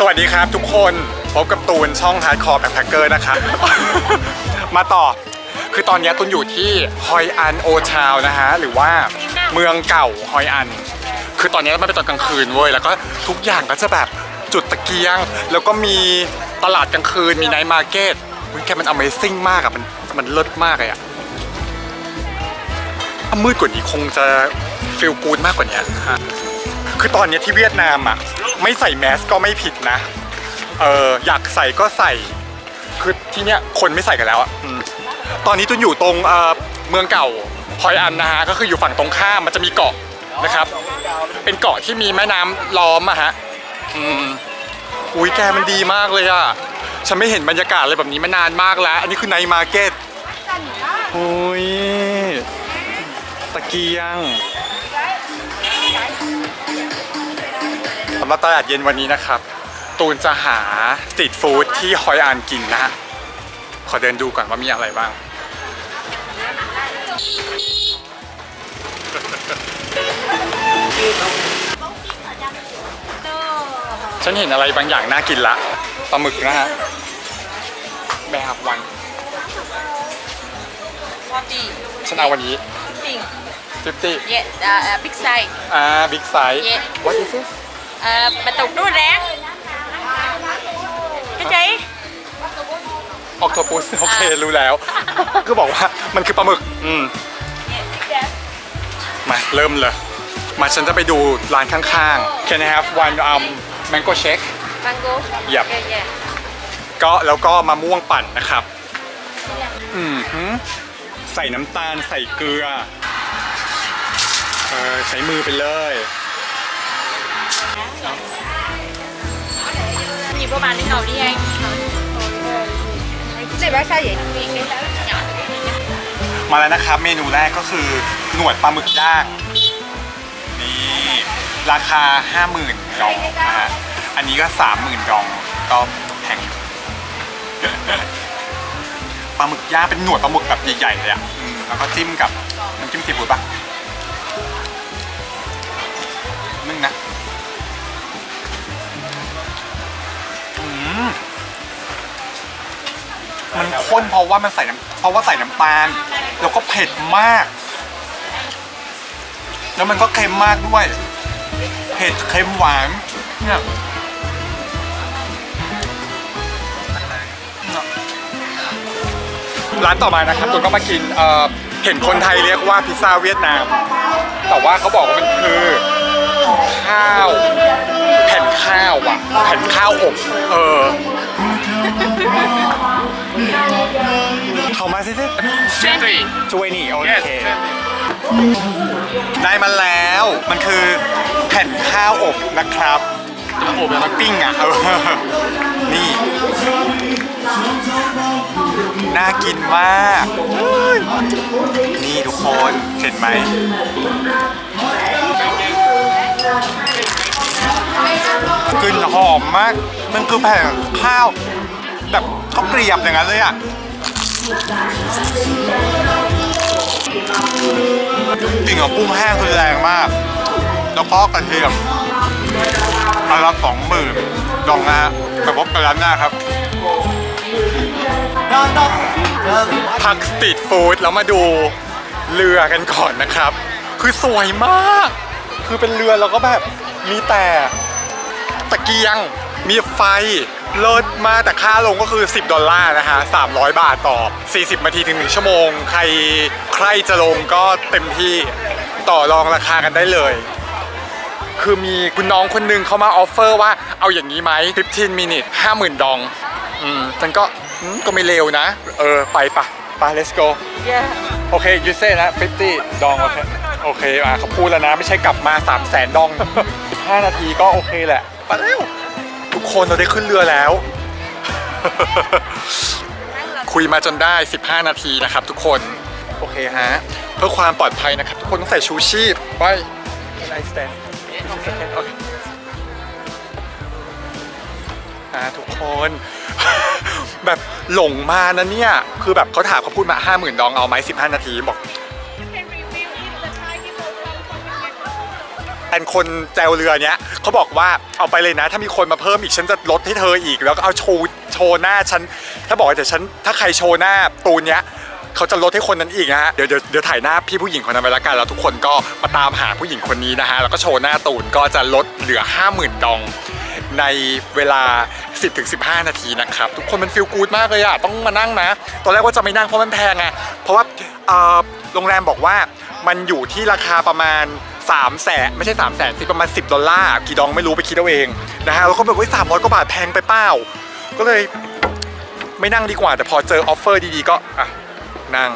สวัสดีครับทุกคนพบกับตูนช่อง Hardcore Backpacker นะครับ มาต่อ คือตอนนี้ตูนอยู่ที่ฮอยอันโอชาวนะฮะ หรือว่าเมืองเก่าฮอยอัน คือตอนนี้มันเป็นตอนกลางคืนเว้ย แล้วก็ทุกอย่างก็จะแบบจุดตะเกียง แล้วก็มีตลาดกลางคืน มีไนท์มาร์เก็ตอุ๊ยแกมัน Amazing มากอะมันมันเลิศมากเลยอะถ้ามืดกว่านี้คงจะฟิลกูดมากกว่านี้คือตอนนี้ที่เวียดนามอะ ไม่ใส่แมสก็ไม่ผิดนะ เอออยากใส่ก็ใส่ คือที่เนี้ยคนไม่ใส่กันแล้วอะอืมตอนนี้ตุนอยู่ตรงเอ่อเมืองเก่าฮอยอันนะฮะก็คืออยู่ฝั่งตรงข้ามมันจะมีเกาะนะครับ เป็นเกาะที่มีแม่น้ำล้อมอะฮะอืมอุ้ยแกมันดีมากเลยอะฉันไม่เห็นบรรยากาศอะไรแบบนี้มานานมากแล้ว อันนี้คือไนท์มาร์เก็ตอุ้ยตะเกียง สำหรับตลาดเย็นวันนี้นะครับ ตูนจะหาสตรีทฟู้ดที่ฮอยอันกินนะฮะขอเดินดูก่อนว่ามีอะไรบ้าง ฉันเห็นอะไรบางอย่างน่ากินละปลาหมึกนะฮะแบบวัน 40 ฉันเอาวันนี้ 15 50 yeah uh, uh, big size อ่าบิ๊กไซส์ Yeah. what is this uh, bà tục đuôi ráng cái chị ออกตัวปุสโอเครู้แล้วคือบอกว่ามันคือปลาหมึก อืม มาเริ่มเลย มาฉันจะไปดูร้านข้างๆ Can I have one um mango shake mango Yep. yeah, yeah. ก็แล้วก็มะม่วงปั่นนะครับ อืมหือใส่น้ำตาลใส่เกลือ เออใช้มือไปเลย nhìn vô bàn đi ngồi đi anh chị bác sao vậy nhỏ มาแล้วนะครับ เมนูแรกก็คือหนวดปลาหมึกย่าง นี่ราคา 50,000ดองนะฮะอันนี้ก็ 30,000ดองก็แพงปลาหมึกย่างเป็นหนวดปลาหมึกแบบใหญ่ๆเลยอะอืมแล้วก็จิ้มกับน้ำจิ้มซีฟู้ดปะนึ่งนะ มมันข้นเพราะว่ามันใส่น้ำเพราะว่าใส่น้ำตาล แล้วก็เผ็ดมาก แล้วมันก็เค็มมากด้วย เผ็ดเค็มหวานเนี่ยร้านต่อมานะครับตุนก็มากินเอ่อเห็นคนไทยเรียกว่าพิซซ่าเวียดนาม แต่ว่าเขาบอกว่ามันคือ ข้าว แผ่นข้าวอะ แผ่นข้าวอบ เออ How much is it? 20. 20โอ Yes, เค ได้มาแล้ว มันคือแผ่นข้าวอบนะครับอบแล้วปิ้งอะเออนี่ น่ากินมาก นี่ทุกคน เห็นไหม กลิ่นหอมมาก มันคือแผ่นข้าวแบบข้าวเกรียบอย่างนั้นเลยอะกลิ่นของกุ้งแห้งคือแรงมาก แล้วก็กระเทียมอันละสองหมื่นดองนะไปพบกันร้านหน้าครับพักสตรีทฟู้ดแล้วมาดูเรือกันก่อนนะครับ คือสวยมาก คือเป็นเรือแล้วก็แบบมีแต่ตะเกียง มีไฟเลิศมากแต่ค่าลงก็คือ 10 ดอลลาร์นะฮะ 300 บาทต่อ 40นาทีถึง 1 ชั่วโมง ใครใครจะลงก็เต็มที่ต่อรองราคากันได้เลย คือมีคุณน้องคนหนึงเขามาออฟเฟอร์ว่าเอาอย่างนี้ไหม15 minute 50,000 ดอง อืมฉันก็อืมก็ไม่เลวนะ เออ ไปปะไป let's go yeah โอเคยูเซ่นะ50 ดองโอเค โอเคอะเขาพูดแล้วนะไม่ใช่กลับมา3 0 0แสนดอง 15 นาทีก็โอเคแหละไปเร็วทุกคนเราได้ขึ้นเรือแล้ว คุยมาจนได้ 15 นาทีนะครับ ทุกคน โอเคฮะ เพื่อความปลอดภัยนะครับ ทุกคนต้องใส่ชูชีพไป Can I stand? Okay. อ่าทุกคน แบบหลงมานะเนี่ย คือแบบเขาถามเขาพูดมา 50,000 ดองเอาไหม15 นาทีบอก นคนแจวเรือเนี้ยเขาบอกว่าเอาไปเลยนะ ถ้ามีคนมาเพิ่มอีกฉันจะลดให้เธออีก แล้วก็เอาโชว์โชว์หน้าฉันถ้าบอกว่าแต่ฉันถ้าใครโชว์หน้าตูนเนี้ยเขาจะลดให้คนนั้นอีกนะฮะเดี๋ยวเดี๋ยวเดี๋ยวถ่ายหน้าพี่ผู้หญิงคนนั้นไปละกันแล้วทุกคนก็มาตามหาผู้หญิงคนนี้นะฮะแล้วก็โชว์หน้าตูนก็จะลดเหลือ 50,000 ดอง ในเวลา 10-15 นาทีนะครับ ทุกคนมันฟีลกูดมากเลยอะต้องมานั่งนะ ตอนแรกว่าจะไม่นั่งเพราะมันแพงไงเพราะว่าเอ่อโรงแรมบอกว่ามันอยู่ที่ราคาประมาณ 3แสนไม่ใช่3แสนสิประมาณ 10 ดอลลาร์กี่ดองไม่รู้ไปคิดเอาเองนะฮะแล้วก็แบบว่าสามร้อยกว่าบาทแพงไปเปล่า ก็เลยไม่นั่งดีกว่าแต่พอเจอออฟเฟอร์ดีๆก็อะนั่ง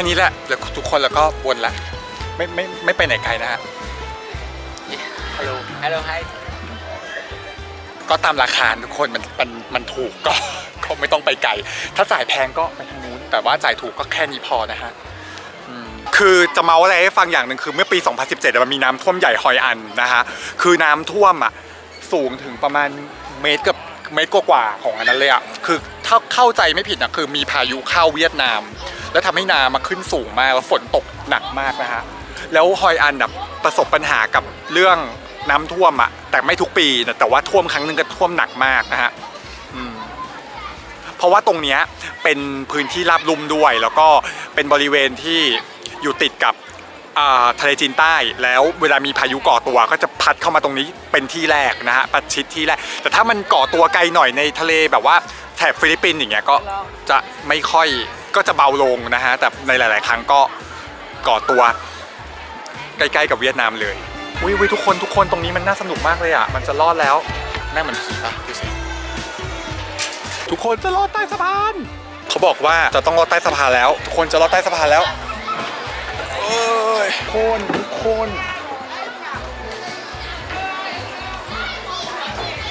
ค่นี้แหละแล้วทุกคนแล้วก็วนละไม่ไม่ไม่ไปไหนไกลนะฮะฮัลโหล Hello, hi. ก็ตามราคาทุกคนมันมันมันถูกก็ก็ไม่ต้องไปไกล ถ้าจ่ายแพงก็ไปทางนู้น แต่ว่าจ่ายถูกก็แค่นี้พอนะฮะอืมคือจะเมาอะไรให้ฟังอย่างหนึ่งคือเมื่อปี 2017อะมันมีน้ำท่วมใหญ่ฮอยอันนะฮะ คือน้ำท่วมอะสูงถึงประมาณเมตรกับเมตรกว่าๆของอันนั้นเลยอะ คือ ถ้าเข้าใจไม่ผิดนะคือมีพายุเข้าเวียดนาม แล้วทำให้น้ำมาขึ้นสูงมากแล้วฝนตกหนักมากนะฮะแล้วฮอยอันแบบประสบปัญหากับเรื่องน้ำท่วมอะแต่ไม่ทุกปีนะแต่ว่าท่วมครั้งหนึงก็ท่วมหนักมากนะฮะเพราะว่าตรงเนี้ยเป็นพื้นที่ราบลุ่มด้วย แล้วก็เป็นบริเวณที่อยู่ติดกับทะเลจีนใต้แล้วเวลามีพายุก่อตัวก็จะพัดเข้ามาตรงนี้เป็นที่แรกนะฮะประชิดที่แรก แต่ถ้ามันก่อตัวไกลหน่อยในทะเลแบบว่า แถบฟิลิปปินส์อย่างเงี้ยก็จะไม่ค่อยก็จะเบาลงนะฮะ แต่ในหลาย ๆ ครั้งก็ก่อตัวใกล้ๆกับเวียดนามเลยวิวทุกคนทุกคนตรงนี้มันน่าสนุกมากเลยอะ มันจะรอดแล้วนั่งเหมือนผีปะดูสิทุกคนจะรอดใต้สะพาน เขาบอกว่าจะต้องรอดใต้สะพานแล้ว ทุกคนจะรอดใต้สะพานแล้วเอ้ยทุกคนทุกคน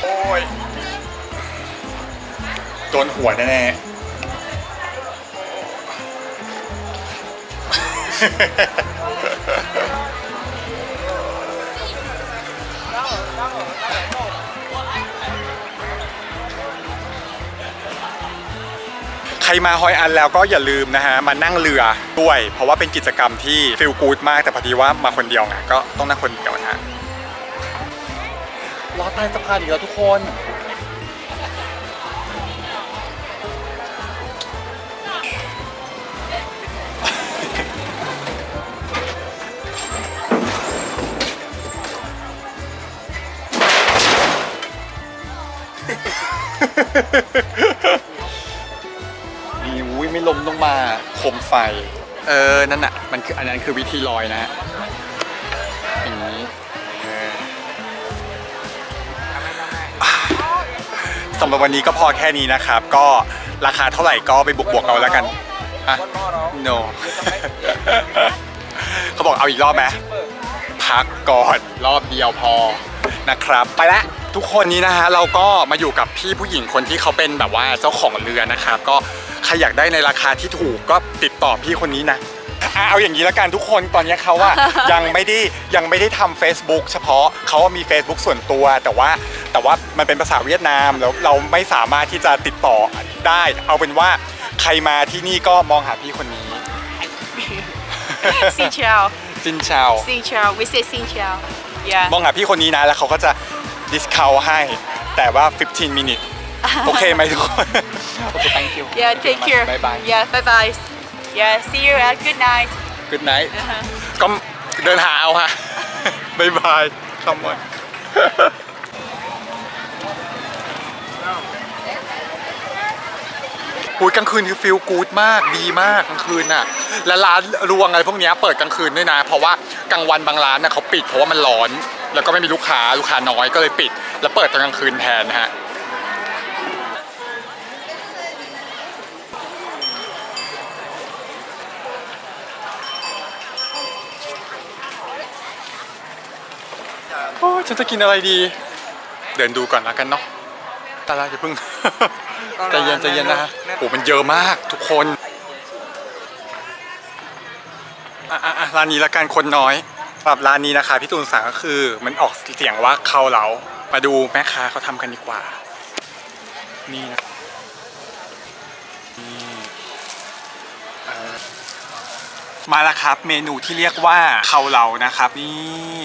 โอ้ยโดนหัวแน่ๆใครมาฮอยอันแล้วก็อย่าลืมนะฮะ มานั่งเรือด้วย เพราะว่าเป็นกิจกรรมที่ฟิลกูดมากแต่พอดีว่ามาคนเดียวไงก็ต้องนั่งคนเดียวนะฮะรอใต้สะพานอีกแล้วทุกคน นี่อุ้ยไม่ล้มลงมาโคมไฟ เออ นั่นน่ะ มันคืออันนั้นคือวิธีลอยนะฮะอย่างนี้เออสำหรับวันนี้ก็พอแค่นี้นะครับ ก็ราคาเท่าไหร่ก็ไปบวกๆเอาแล้วกันฮะ no เขาบอกเอาอีกรอบไหม พักก่อนรอบเดียวพอนะครับ ไปละ ทุกคนนี้นะฮะเราก็มาอยู่กับพี่ผู้หญิงคนที่เขาเป็นแบบว่าเจ้าของเรือนะครับก็ใครอยากได้ในราคาที่ถูกก็ติดต่อพี่คนนี้นะอะเอาอย่างนี้ละกันทุกคนตอนนี้เขาว่า ยังไม่ได้ยังไม่ได้ทำ Facebook เฉพาะเขามี Facebook ส่วนตัว แต่ว่าแต่ว่ามันเป็นภาษาเวียดนามแล้วเราไม่สามารถที่จะติดต่อได้ เอาเป็นว่าใครมาที่นี่ก็มองหาพี่คนนี้ Xin chào จินชาว Xin chào We say xin chào Yeah มองหาพี่คนนี้นะแล้วเขาก็จะ ดิสคาวให้ แต่ว่า 15 minute โอเคไหมทุกคน โอเค thank you Yeah take care bye bye Yeah bye bye Yeah see you uh, good night good night Uh-huh. ก็เดินหาเอาฮะ บายบายคำวันพูดกลางคืนคือฟิลกู๊ดมากดีมากกลางคืนน่ะ และร้านรวงอะไรพวกเนี้ยเปิดกลางคืนด้วยนะ เพราะว่ากลางวันบางร้านน่ะเขาปิดเพราะว่ามันร้อน แล้วก็ไม่มีลูกค้าลูกค้าน้อยก็เลยปิด แล้วเปิดตอนกลางคืนแทนนะฮะโอ้ฉันจะกินอะไรดี เดินดูก่อนละกันเนาะตาลาอย่เพิ่งใจเย็นใจเย็นนะฮะโอ้มันเยอะมากทุกคนอะร้านนี้ละกันคนน้อย หรับร้านนี้นะคะพี่ตูนสั่งก็คือมันออกเสียงว่าเขาเหลามาดูแม่ค้าเขาทำกันดีกว่า นี่นะนี่เออมาแล้วครับเมนูที่เรียกว่าเขาเหลานะครับ นี่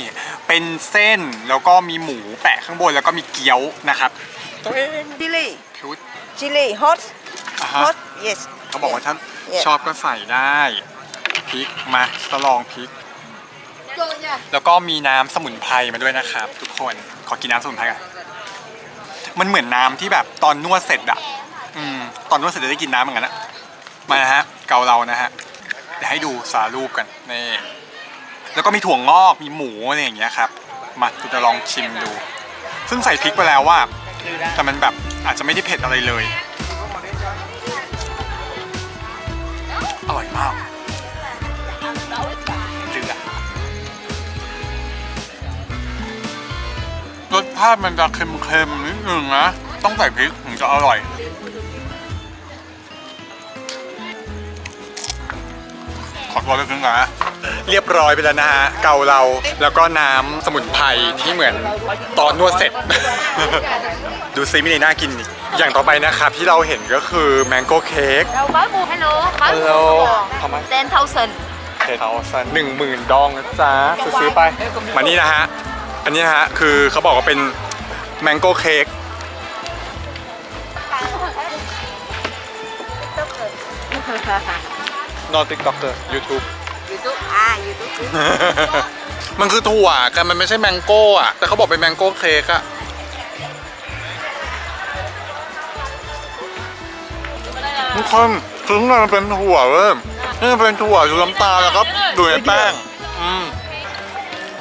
เป็นเส้นแล้วก็มีหมูแปะข้างบนแล้วก็มีเกี๊ยวนะครับ ตัวเอง Chili, พิว chili, hot, อะฮะ hot, yes. เขาบอกว่าท่าน Yeah. ชอบก็ใส่ได้พริกมาทดลองพริก แล้วก็มีน้ำสมุนไพรมาด้วยนะครับ ทุกคนขอกินน้ำสมุนไพรกันมันเหมือนน้ำที่แบบตอนนวดเสร็จอะอืมตอนนวดเสร็จจะได้กินน้ำเหมือนกันอะมานะฮะเกาเรานะฮะเดี๋ยวให้ดูสารูปกันนี่แล้วก็มีถั่วงอกมีหมูอะไรอย่างเงี้ยครับมากูจะลองชิมดู ซึ่งใส่พริกไปแล้วว่า แต่มันแบบอาจจะไม่ได้เผ็ดอะไรเลย อร่อยมากาติมันจะเค็มๆนิดนึงนะ ต้องใส่พริกถึงจะอร่อย ขอตัวไปครึ่งก่อนนะ เรียบร้อยไปแล้วนะฮะ เกาเราแล้วก็น้ำสมุนไพรที่เหมือนตอนนวดเสร็จ ดูซิมีในน่ากินอีกอย่างต่อไปนะครับที่เราเห็นก็คือแมงโก้เค้ก Đâu mới mua hello mới Hello. mua How much? ten thousand เทเทาสันหนึ่งหมื่นดองนะจ๊ะซื้อๆไป มานี่นะฮะ อันนี้นะฮะ คือเขาบอกว่าเป็นแมงโก้เค้กนอนติ๊กต็อกเกอร์ยูทูบ YouTube, ah, YouTube. มันคือถั่วกันมันไม่ใช่แมงโก้อะแต่เขาบอกเป็นแมงโก้เค้กอะทุกคนคือข้างในมันเป็นถั่วเว้ยนี่มันเป็นถั่วอยู่น้ำตาลแล้วก็ดูในแป้ง อืม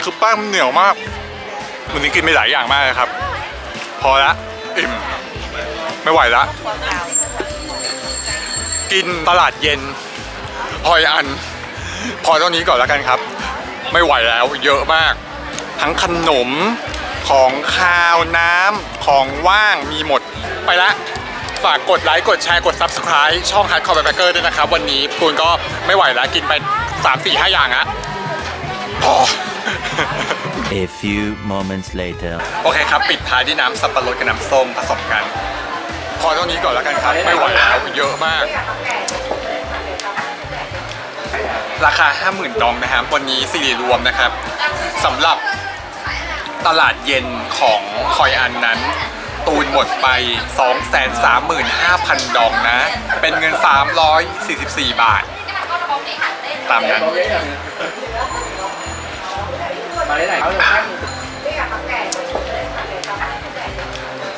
คือแป้งมันเหนียวมาก วันนี้กินไปหลายอย่างมากเลยครับ พอละอิ่มไม่ไหวละ กินตลาดเย็นหอยอัน พอเท่านี้ก่อนแล้วกันครับ ไม่ไหวแล้วเยอะมาก ทั้งขนมของคาวน้ำของว่างมีหมดไปละฝากกดไลค์ กดแชร์ กด Subscribe ช่อง Hardcore Backpacker ด้วยนะครับ วันนี้ปูนก็ไม่ไหวแล้ว กินไป 3 4 5 อย่างอะพอ A few moments later. โอเคครับ ปิดท้ายที่น้ำสับปะรดกับน้ำส้มผสมกัน พอเท่านี้ก่อนแล้วกันครับ ไม่ไหวแล้วเยอะมาก ราคา 50,000ดองนะครับ วันนี้สี่รวมนะครับสำหรับตลาดเย็นของคอยอันนั้น ตูนหมดไป 235,000 ดองนะ เป็นเงิน 344 บาท ตามนั้น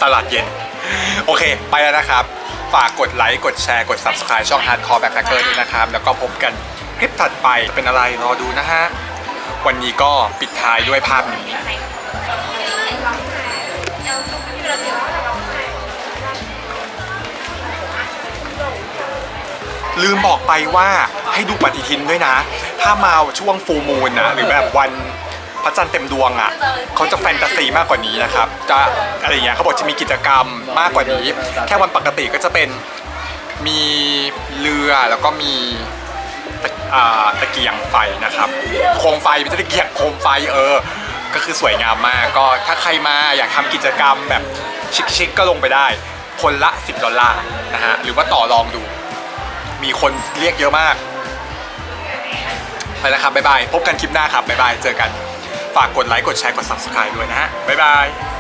ตลาดเย็น โอเค ไปแล้วนะครับ ฝากกดไลค์ กดแชร์ กด Subscribe ช่อง Hardcore Backpacker ด้วยนะครับ แล้วก็พบกันคลิปถัดไปเป็นอะไรรอดูนะฮะ วันนี้ก็ปิดท้ายด้วยภาพนี้ ลืมบอกไปว่าให้ดูปฏิทินด้วยนะ ถ้ามาช่วงฟูมูลนะหรือแบบวัน พระจันทร์เต็มดวงอะเขาจะแฟนตาซีมากกว่านี้นะครับ จะอะไรอย่างเงี้ยเขาบอกจะมีกิจกรรมมากกว่านี้ แค่วันปกติก็จะเป็นมีเรือแล้วก็มีตะตะเกียงไฟนะครับ โคมไฟไม่ใช่ตะเกียงโคมไฟเออ ก็คือสวยงามมากก็ถ้าใครมาอยากทำกิจกรรมแบบชิคๆก็ลงไปได้ คนละ 10 ดอลลาร์นะฮะ หรือว่าต่อรองดู มีคนเรียกเยอะมาก ไปแล้วครับ บ๊ายบาย พบกันคลิปหน้าครับ บ๊ายบาย เจอกัน ฝากกดไลค์กดแชร์กด subscribe ด้วยนะฮะบ๊ายบาย